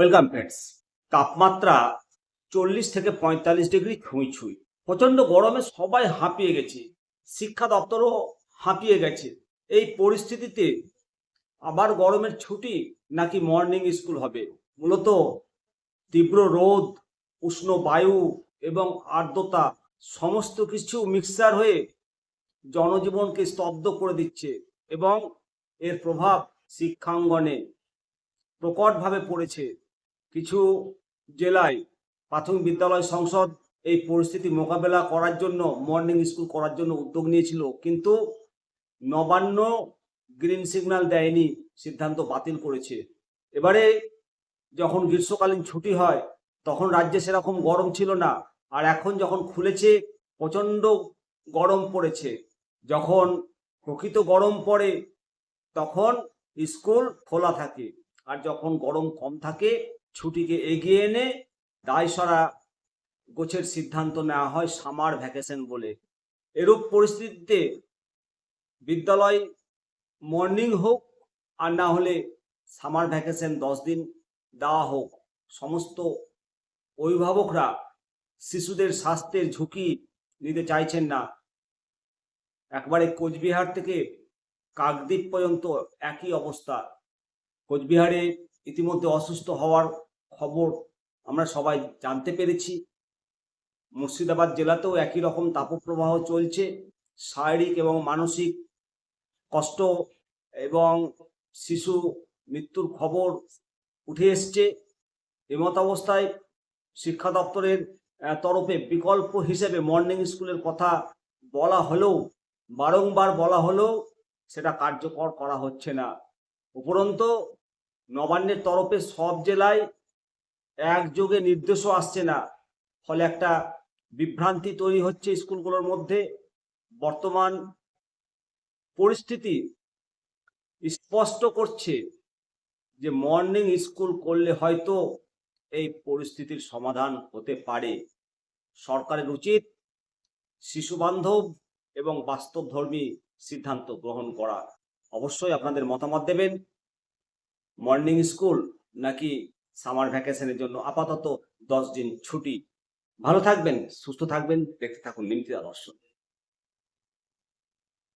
Welcome friends. তাপমাত্রা চল্লিশ থেকে পঁয়তাল্লিশ ডিগ্রি ছুঁই ছুঁই। প্রচণ্ড গরমে সবাই হাঁপিয়ে গেছে। শিক্ষা দপ্তরও হাঁপিয়ে গেছে। এই পরিস্থিতিতে আবার গরমের ছুটি নাকি মর্নিং স্কুল হবে? মূলত তীব্র রোদ, উষ্ণ বায়ু এবং আর্দ্রতা সমস্ত কিছু মিক্সার হয়ে জনজীবনকে স্তব্ধ করে দিচ্ছে এবং এর প্রভাব শিক্ষাঙ্গনে প্রকটভাবে পড়েছে। কিছু জেলায় প্রাথমিক বিদ্যালয় সংসদ এই পরিস্থিতি মোকাবেলা করার জন্য মর্নিং স্কুল করার জন্য উদ্যোগ নিয়েছিল, কিন্তু নবান্ন গ্রিন সিগন্যাল দেয়নি, সিদ্ধান্ত বাতিল করেছে। এবারে যখন গ্রীষ্মকালীন ছুটি হয়, তখন রাজ্যে সেরকম গরম ছিল না, আর এখন যখন খুলেছে, প্রচণ্ড গরম পড়েছে। যখন প্রকৃত গরম পড়ে, তখন স্কুল খোলা থাকে, আর যখন গরম কম থাকে ছুটিকে এগিয়ে এনে দায়সরা গোছের সিদ্ধান্ত নেওয়া হয় সামার ভ্যাকেশন বলে। এরূপ পরিস্থিতিতে বিদ্যালয় মর্নিং হোক আর না হলে সামার ভ্যাকেশন দশ দিন দেওয়া হোক, সমস্ত অভিভাবকরা শিশুদের স্বাস্থ্যের ঝুঁকি নিতে চাইছেন না। একবারে কোচবিহার থেকে কাকদ্বীপ পর্যন্ত একই অবস্থা। কোচবিহারে ইতিমধ্যে অসুস্থ হওয়ার খবর আমরা সবাই জানতে পেরেছি। মুর্শিদাবাদ জেলাতেও একই রকম তাপপ্রবাহ চলছে। শারীরিক এবং মানসিক কষ্ট এবং শিশু মৃত্যুর খবর উঠে এসছে। এমত অবস্থায় শিক্ষা দপ্তরের তরফে বিকল্প হিসেবে মর্নিং স্কুলের কথা বলা হলেও, বারংবার বলা হলেও সেটা কার্যকর করা হচ্ছে না। উপরন্ত নবান্নের তরফে সব জেলায় একযোগে নির্দেশও আসছে না। ফলে একটা বিভ্রান্তি তৈরি হচ্ছে স্কুলগুলোর মধ্যে। বর্তমান পরিস্থিতি স্পষ্ট করছে যে মর্নিং স্কুল করলে হয়তো এই পরিস্থিতির সমাধান হতে পারে। সরকারের উচিত শিশু বান্ধব এবং বাস্তবধর্মী সিদ্ধান্ত গ্রহণ করা। অবশ্যই আপনাদের মতামত দেবেন। মর্নিং স্কুল নাকি সামার ভ্যাকেশনের জন্য আপাতত দশ দিন ছুটি। ভালো থাকবেন, সুস্থ থাকবেন, দেখতে থাকুন নিমতিদা দর্শন।